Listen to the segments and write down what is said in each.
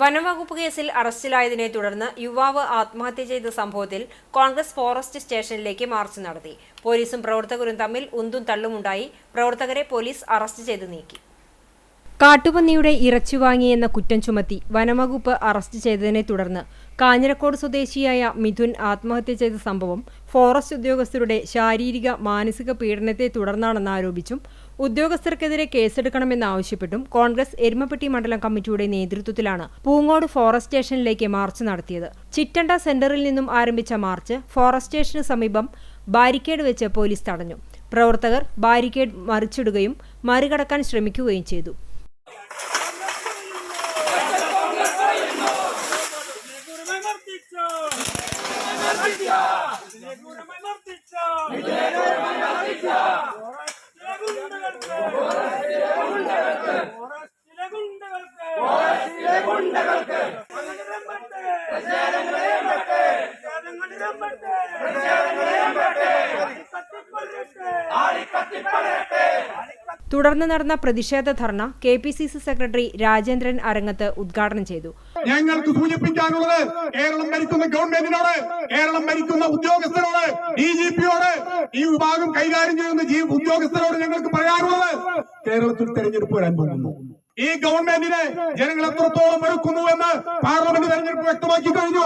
വനംവകുപ്പ് കേസിൽ അറസ്റ്റിലായതിനെ തുടർന്ന് യുവാവ് ആത്മഹത്യ ചെയ്ത സംഭവത്തിൽ കോൺഗ്രസ് ഫോറസ്റ്റ് സ്റ്റേഷനിലേക്ക് മാർച്ച് നടത്തി. പോലീസും പ്രവർത്തകരും തമ്മിൽ ഉന്തും തള്ളുമുണ്ടായി. പ്രവർത്തകരെ പോലീസ് അറസ്റ്റ് ചെയ്ത് നീക്കി. കാട്ടുപന്നിയുടെ ഇറച്ചി വാങ്ങിയെന്ന കുറ്റം ചുമത്തി വനംവകുപ്പ് അറസ്റ്റ് ചെയ്തതിനെ തുടർന്ന് കാഞ്ഞിരക്കോട് സ്വദേശിയായ മിഥുൻ ആത്മഹത്യ ചെയ്ത സംഭവം ഫോറസ്റ്റ് ഉദ്യോഗസ്ഥരുടെ ശാരീരിക മാനസിക പീഡനത്തെ തുടർന്നാണെന്ന് ആരോപിച്ചും ഉദ്യോഗസ്ഥർക്കെതിരെ കേസെടുക്കണമെന്നാവശ്യപ്പെട്ടും കോൺഗ്രസ് എരുമപ്പെട്ടി മണ്ഡലം കമ്മിറ്റിയുടെ നേതൃത്വത്തിലാണ് പൂങ്ങോട് ഫോറസ്റ്റ് സ്റ്റേഷനിലേക്ക് മാർച്ച് നടത്തിയത്. ചിറ്റണ്ട സെന്ററിൽ നിന്നും ആരംഭിച്ച മാർച്ച് ഫോറസ്റ്റ് സ്റ്റേഷന് സമീപം ബാരിക്കേഡ് വെച്ച് പോലീസ് തടഞ്ഞു. പ്രവർത്തകർ ബാരിക്കേഡ് മറിച്ചിടുകയും മറികടക്കാൻ ശ്രമിക്കുകയും ചെയ്തു. തുടർന്ന് നടന്ന പ്രതിഷേധ ധർണ K P C C secretary Rajendran Arangath ഉദ്ഘാടനം ചെയ്തു. ഞങ്ങൾക്ക് സൂചിപ്പിക്കാനുള്ളത് കേരളം ഭരിക്കുന്ന ഗവൺമെന്റിനോട് കേരളം ഭരിക്കുന്ന ഉദ്യോഗസ്ഥരോട് ഡി ജി പിയോട് ഈ വിഭാഗം കൈകാര്യം ചെയ്യുന്ന ജീവ ഉദ്യോഗസ്ഥരോട് ഞങ്ങൾക്ക് പറയാനുള്ളത് കേരളത്തിൽ തെരഞ്ഞെടുപ്പ് വരാൻ പോകുന്നു. ഈ ഗവൺമെന്റിനെ ജനങ്ങൾ എത്രത്തോളം വെറുക്കുന്നു എന്ന് പാർലമെന്റ് തെരഞ്ഞെടുപ്പ് വ്യക്തമാക്കി കഴിഞ്ഞു.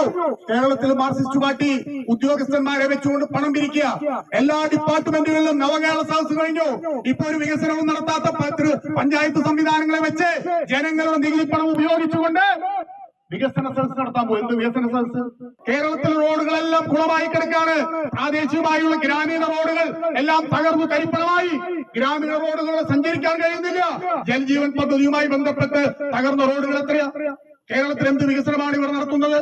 കേരളത്തിൽ മാർക്സിസ്റ്റ് പാർട്ടി ഉദ്യോഗസ്ഥന്മാരെ വെച്ചുകൊണ്ട് പണം പിരിക്കുക. എല്ലാ ഡിപ്പാർട്ട്മെന്റുകളിലും നവകേരള സദസ് കഴിഞ്ഞു. ഇപ്പൊ ഒരു വികസനവും നടത്താത്ത പഞ്ചായത്ത് സംവിധാനങ്ങളെ വെച്ച് ജനങ്ങളുടെ നികുതി പണം ഉപയോഗിച്ചുകൊണ്ട് വികസന സദസ് നടത്താൻ പോകും. എന്ത് വികസന സദസ് കേരളത്തിൽ റോഡുകളെല്ലാം കുളമായി കിടക്കാണ് പ്രാദേശികമായുള്ള ഗ്രാമീണ റോഡുകൾ എല്ലാം തകർന്നു കരിപ്പണമായി. ഗ്രാമീണ റോഡുകളോട് സഞ്ചരിക്കാൻ കഴിയുന്നില്ല. ജൽജീവൻ പദ്ധതിയുമായി ബന്ധപ്പെട്ട് തകർന്ന റോഡുകൾ എത്രയാ? കേരളത്തിൽ എന്ത് വികസനമാണ് ഇവർ നടത്തുന്നത്?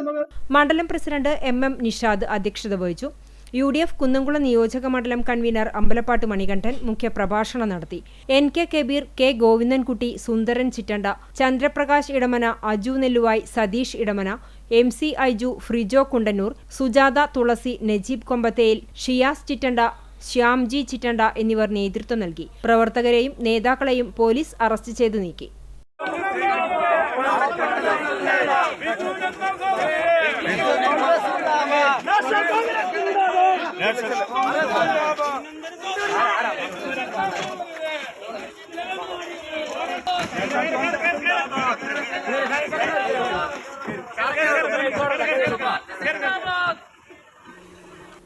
മണ്ഡലം പ്രസിഡന്റ് എം എം നിഷാദ് അധ്യക്ഷത വഹിച്ചു. യു ഡി എഫ് കുന്നംകുളം നിയോജക മണ്ഡലം കൺവീനർ അമ്പലപ്പാട്ട് മണികണ്ഠൻ മുഖ്യപ്രഭാഷണം നടത്തി. N K Kabeer K Govindankutty Sundaran Chittanda Chandraprakash Idamana Aju Nelluvai Satheesh Idamana M C Aiju Frijo Kundannur Sujatha Thulasi Najeeb Kombathel Shiyas Chittanda Shyamji Chittanda എന്നിവർ നേതൃത്വം നൽകി. പ്രവർത്തകരെയും നേതാക്കളെയും പോലീസ് അറസ്റ്റ് ചെയ്തു നീക്കി. Thank you.